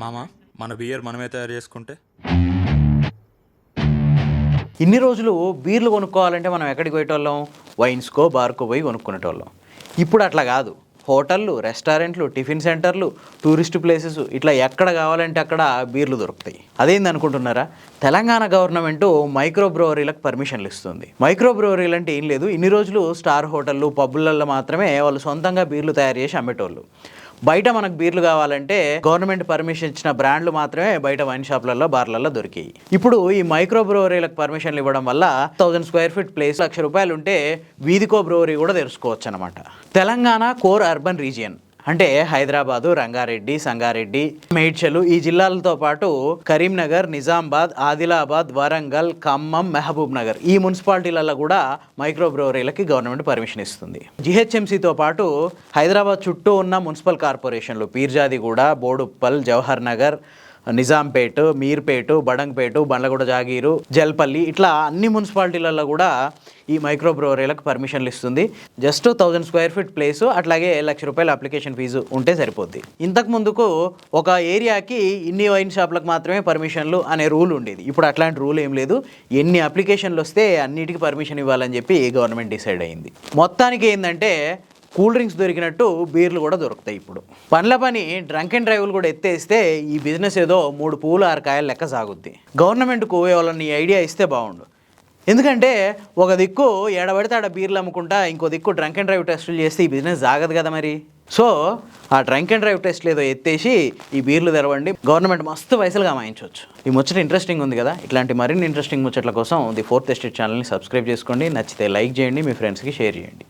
మామ మన బియర్ మనమే తయారు చేసుకుంటే? ఇన్ని రోజులు బీర్లు కొనుక్కోవాలంటే మనం ఎక్కడికి పోయేటోళ్ళం? వైన్స్కో బార్కో పోయి కొనుక్కునేటోళ్ళం. ఇప్పుడు అట్లా కాదు. హోటళ్ళు రెస్టారెంట్లు టిఫిన్ సెంటర్లు టూరిస్ట్ ప్లేసెస్ ఇట్లా ఎక్కడ కావాలంటే అక్కడ బీర్లు దొరుకుతాయి. అదేంది అనుకుంటున్నారా? తెలంగాణ గవర్నమెంట్ మైక్రో బ్రోవరీలకు పర్మిషన్లు ఇస్తుంది. మైక్రో బ్రోవరీలు అంటే ఏం లేదు. ఇన్ని రోజులు స్టార్ హోటళ్ళు పబ్బులలో మాత్రమే వాళ్ళు సొంతంగా బీర్లు తయారు చేసి అమ్మేటోళ్ళు. బయట మనకు బీర్లు కావాలంటే గవర్నమెంట్ పర్మిషన్ ఇచ్చిన బ్రాండ్లు మాత్రమే బయట వైన్ షాప్లలో బార్లలో దొరికాయి. ఇప్పుడు ఈ మైక్రో బ్రోవరీలకు పర్మిషన్లు ఇవ్వడం వల్ల thousand square feet place lakh రూపాయలు ఉంటే వీధికో బ్రోవరీ కూడా తెరుచుకోవచ్చు అనమాట తెలంగాణ కోర్ అర్బన్ రీజియన్. అంటే హైదరాబాదు రంగారెడ్డి సంగారెడ్డి మేడ్చలు ఈ జిల్లాలతో పాటు కరీంనగర్ నిజామాబాద్ ఆదిలాబాద్ వరంగల్ ఖమ్మం మహబూబ్ నగర్. ఈ మున్సిపాలిటీలలో కూడా మైక్రో బ్రోవరీలకి గవర్నమెంట్ పర్మిషన్ ఇస్తుంది. జిహెచ్ఎంసీతో పాటు హైదరాబాద్ చుట్టూ ఉన్న మున్సిపల్ కార్పొరేషన్లు పీర్జాదిగూడ బోడుప్పల్ జవహర్ నగర్ నిజాంపేట్ మీర్పేట్ బడంగ్పేట బండ్లగూడ జాగీరు జల్పల్లి ఇట్లా అన్ని మున్సిపాలిటీలలో కూడా ఈ మైక్రో బ్రోవరీలకు పర్మిషన్లు ఇస్తుంది. Just thousand square feet place అట్లాగే లక్ష రూపాయల అప్లికేషన్ ఫీజు ఉంటే సరిపోద్ది. ఇంతకు ముందుకు ఒక ఏరియాకి ఇన్ని వైన్ షాప్లకు మాత్రమే పర్మిషన్లు అనే రూల్ ఉండేది. ఇప్పుడు అట్లాంటి రూల్ ఏం లేదు. ఎన్ని అప్లికేషన్లు వస్తే అన్నిటికీ పర్మిషన్ ఇవ్వాలని చెప్పి గవర్నమెంట్ డిసైడ్ అయింది. మొత్తానికి ఏంటంటే కూల్ డ్రింక్స్ దొరికినట్టు బీర్లు కూడా దొరుకుతాయి ఇప్పుడు. పనుల పని డ్రంక్ అండ్ డ్రైవ్లు కూడా ఎత్తేస్తే ఈ బిజినెస్ ఏదో మూడు పూలు ఆరు కాయలు లెక్క సాగుద్ది. గవర్నమెంట్కు ఎవరన్నా ఐడియా ఇస్తే బాగుండు. ఎందుకంటే ఒక దిక్కు ఏడబడితే ఆడ బీర్లు అమ్ముకుంటా ఇంకో దిక్కు డ్రంక్ అండ్ డ్రైవ్ టెస్టులు చేస్తే ఈ బిజినెస్ సాగదు కదా మరి. సో ఆ డ్రంక్ అండ్ డ్రైవ్ టెస్ట్లు ఏదో ఎత్తేసి ఈ బీర్లు తెరవండి. గవర్నమెంట్ మస్తు పైసలుగా మాయించవచ్చు ఈ ముచ్చట ఇంట్రెస్టింగ్ ఉంది కదా? ఇట్లాంటి మరిన్ని ఇంట్రెస్టింగ్ ముచ్చట్ల కోసం ది ఫోర్త్ ఎస్టేట్ ఛానల్ని సబ్స్క్రైబ్ చేసుకోండి. నచ్చితే లైక్ చేయండి. మీ ఫ్రెండ్స్కి షేర్ చేయండి.